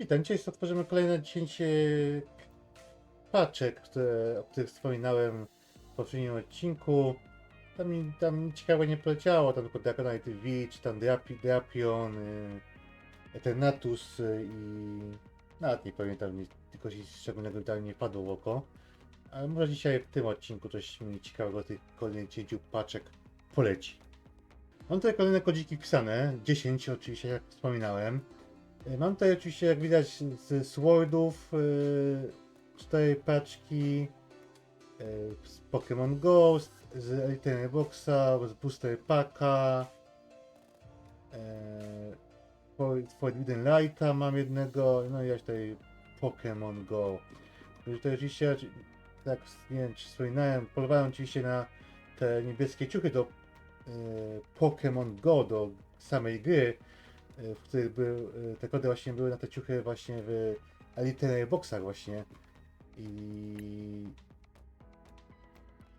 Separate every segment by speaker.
Speaker 1: Witam, dzisiaj otworzymy kolejne 10 e, paczek, które, o których wspominałem w poprzednim odcinku. Tam, mi- tam ciekawe nie poleciało, tam tylko Dragonite V, czy tam Drapi, Drapion, y, Eternatus y, i nawet nie pamiętam, tylko nic szczególnego tam nie padło w oko. Ale może dzisiaj w tym odcinku coś mi ciekawego tych kolejnych 10 paczek poleci. Mam tutaj kolejne kodziki wpisane, 10 oczywiście jak wspominałem. Y, Mam tutaj oczywiście, jak widać, z Swordów cztery paczki, yy, z Pokémon Ghost, z Elite Boxa, z Booster Packa, For- Forbidden Lighta mam jednego, no i ja tutaj Pokémon Go. Tutaj oczywiście, tak nie wiem czy wspominałem, polowałem oczywiście na te niebieskie ciuchy do Pokémon Go, do samej gry, w których były, y, te kody właśnie były na te ciuchy właśnie w Elite Boxach właśnie. I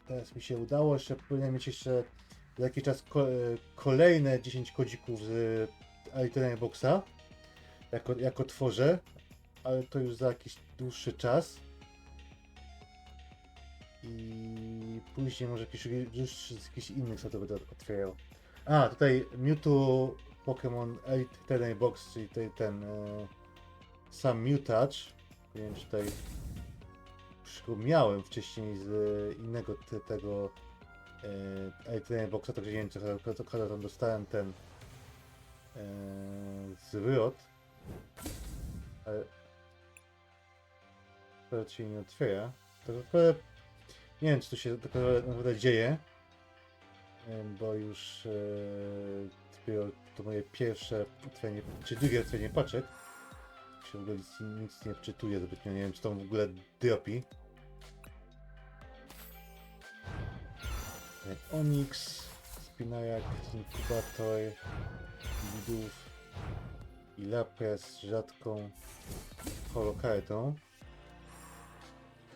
Speaker 1: teraz mi się udało, jeszcze powinienem mieć jeszcze za jakiś czas y, kolejne 10 kodzików z Elite Boxa, jako, jako tworzę, ale to już za jakiś dłuższy czas. I później może jakiś, już z jakichś innych sobie to. A, tutaj Mewtwo Pokémon Elite Ten Box, czyli tutaj ten e, sam Mewtouch. Nie wiem, czy tutaj miałem wcześniej z e, innego te, tego e, Elite Ten Boxa, także nie wiem, co co- tam dostałem ten e, zwrot. Ale to się nie otwiera. To naprawdę nie wiem, czy to się tak naprawdę dzieje. Em, bo już e, dopiero to moje pierwsze otworzenie, czy drugie otworzenie paczek. Się w ogóle nic, nic nie wczytuję zbytnio, nie wiem czy to w ogóle dropi. E, Onyx, Spinajak, Inkubator, Widów i Lapras z rzadką holokartą.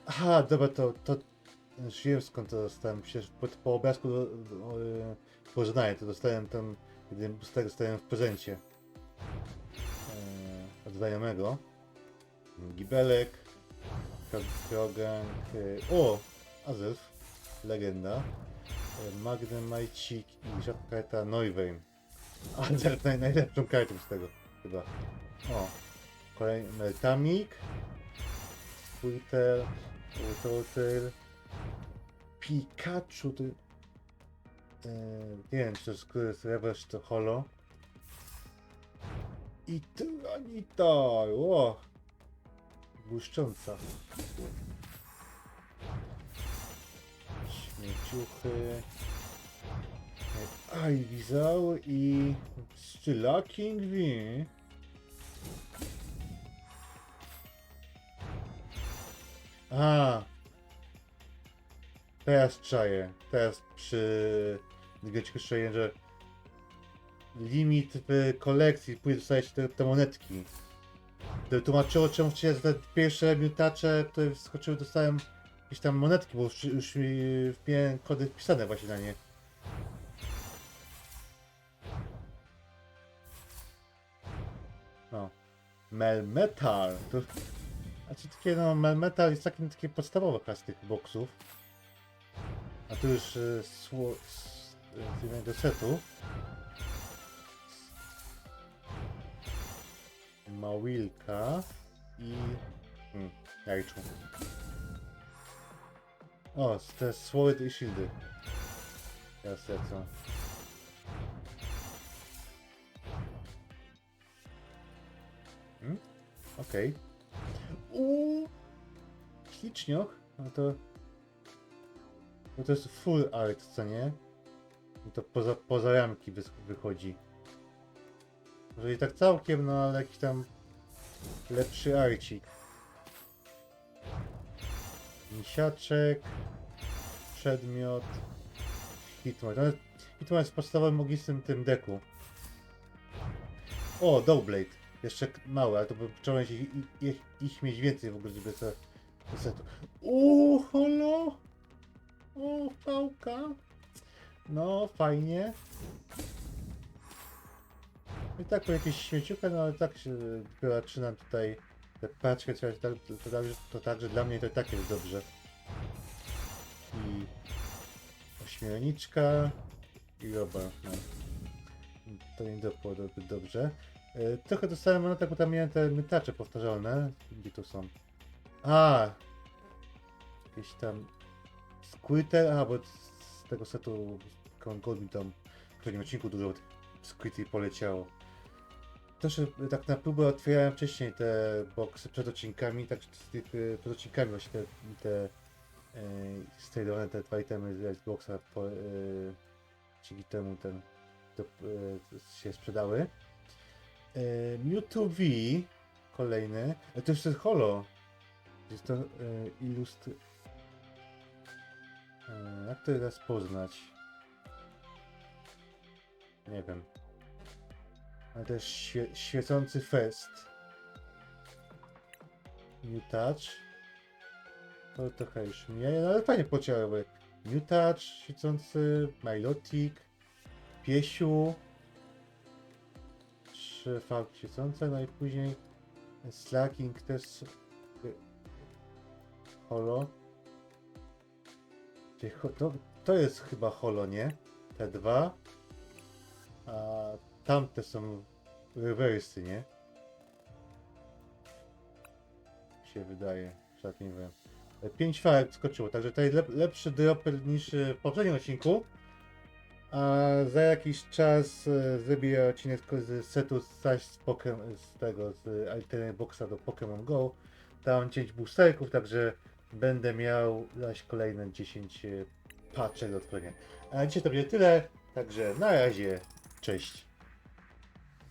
Speaker 1: Aha, dobra, to, to już wiem skąd to dostałem. Przecież po, po obrazku do, e, to dostałem tam, kiedy booster dostałem w prezencie e, od znajomego. Gibelek, Krogan, e, o! Azelf, legenda. E, Magnemajcik i rzadka karta Neuwein. Azelf naj, najlepszą kartą z tego chyba. O! Kolejny Meltamik. Twitter, Turtle, Pikachu, to... E, nie wiem, czy to jest reverse, czy to holo. I Tyranita, o! Błyszcząca. Śmieciuchy. Ivysaur i Stylaking V. A, Teraz czaję. Teraz przy Grzeczku czaję, że limit w kolekcji, później dostajecie te, te monetki. To tłumaczyło czemu wcześniej te pierwsze miutacze, które wskoczyły, dostałem jakieś tam monetki, bo już, już mi miałem kody wpisane właśnie na nie. No. Melmetal. To, co takie no, Melmetal jest takim takie podstawowe klas tych boksów. A tu już e, sło, z, z jednego setu. Małilka i hmm, jajczu. O, te słowy i shieldy. Teraz lecą. Hmm? Okej. Uuu! Ślicznioch? No to... No to jest full art, co nie? To poza, poza ramki wys- wychodzi. Może i tak całkiem, no ale jakiś tam lepszy arcik. Misiaczek, przedmiot, hitman. No, hitman jest podstawowym w tym deku. O, Dowblade. Jeszcze mały, ale to by trzeba ich, ich, ich mieć więcej w ogóle, żeby to. Uuu, holo! O, pałka. No, fajnie. I tak jakieś śmieciucha, no ale tak się dopiero zaczynam tutaj tę paczkę, to, to, to, to, to także dla mnie to i tak jest dobrze. I ośmiorniczka i roba. No. To nie zbyt dobrze. E, Trochę dostałem monetek, bo tam miałem te mytacze powtarzalne. Gdzie to są? A! Jakieś tam... Squirter, a bo z tego setu Gold mi tam w pewnym odcinku dużo Squirty poleciało. Też tak na próbę otwierałem wcześniej te boxy przed odcinkami, tak e, przed odcinkami właśnie te, te sterowane te dwa itemy z Xboxa po, e, dzięki temu ten to, się sprzedały. E, Mewtwo V kolejny, e, to jest holo. Jest to e, ilustr... E, jak to teraz poznać? Nie wiem. Ale też świe świecący fest. New Touch. To trochę już mniej, no ale fajnie pociąły. New Touch, świecący, Milotic, Piesiu. Trzy fałki świecące, no i później Slacking też holo. Gdzie ho- To, to jest chyba holo, nie? Te dwa. A tamte są rewersy, nie? się wydaje, tak nie wiem. 5 fałek skoczyło, także tutaj lep, lepszy dropper niż e, w poprzednim odcinku. A za jakiś czas e, zrobię odcinek z setu zaś z, z tego, z Alternate Boxa do Pokémon Go. Tam 10 boosterków, także będę miał zaś kolejne 10 e, paczek do otworzenia. A dzisiaj to będzie tyle, także na razie, cześć.